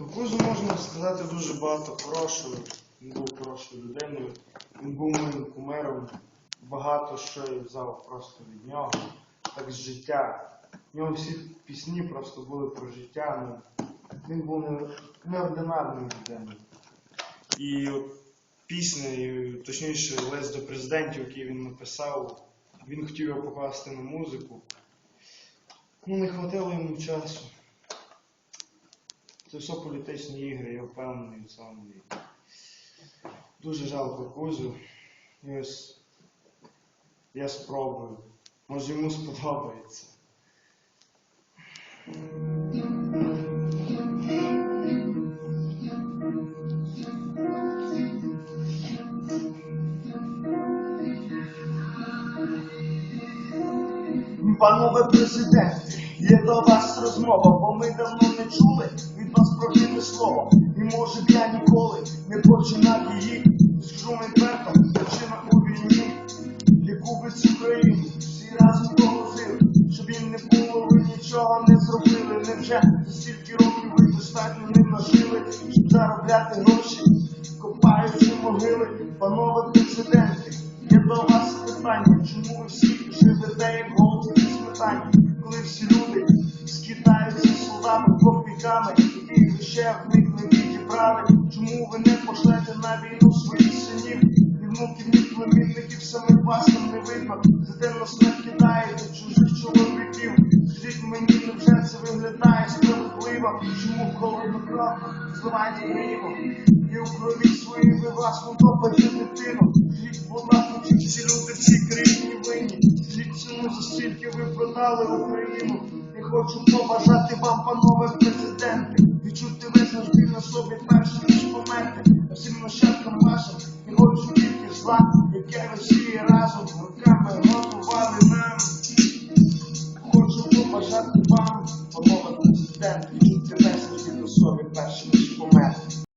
Про Кузю можна сказати дуже багато хорошого. Він був хорошою людиною, він був моїм кумиром. Багато що я взяв просто від нього, так з життя. В нього всі пісні просто були про життя. Ну, він був не- неординарною людиною. І от пісня, точніше, лист до президентів, який він написав, він хотів його покласти на музику. Ну, не хватило йому часу. Це все політичні ігри, я впевнений. І Дуже жалко Кузю. І ось я спробую. Може йому сподобається. Панове президент, є до вас розмова, бо ми давно не чули її з шумим пертом, причина у війні. Лікують цю країну, всі разом положили, щоб їм не було, ви нічого не зробили. Невже за стільки років ви достатньо не нажили, щоб заробляти гроші, копаючи могили, панове президенти. Є до вас питання, чому ви всі копійками, яких ще в них не відібрали, чому ви не пошлете на війну своїх синів, ні внуків, ні племінників, самих вас там не видно, зате нас накидаєте чужих чоловіків, скажіть мені, невже це виглядає справедливо, чому холодно кров зливаєте гріво, і у крові своїй ви вас утопите дитину, скажіть, будь ласка, всі люди в цій країні винні, скажіть, чому за стільки ви продали Україну, я хочу побажати вам, панове президенти, відчути весь наш біль на собі перші ніж померти, а всім нащадкам вашим, Не хочу тільки зла, яке Росії разом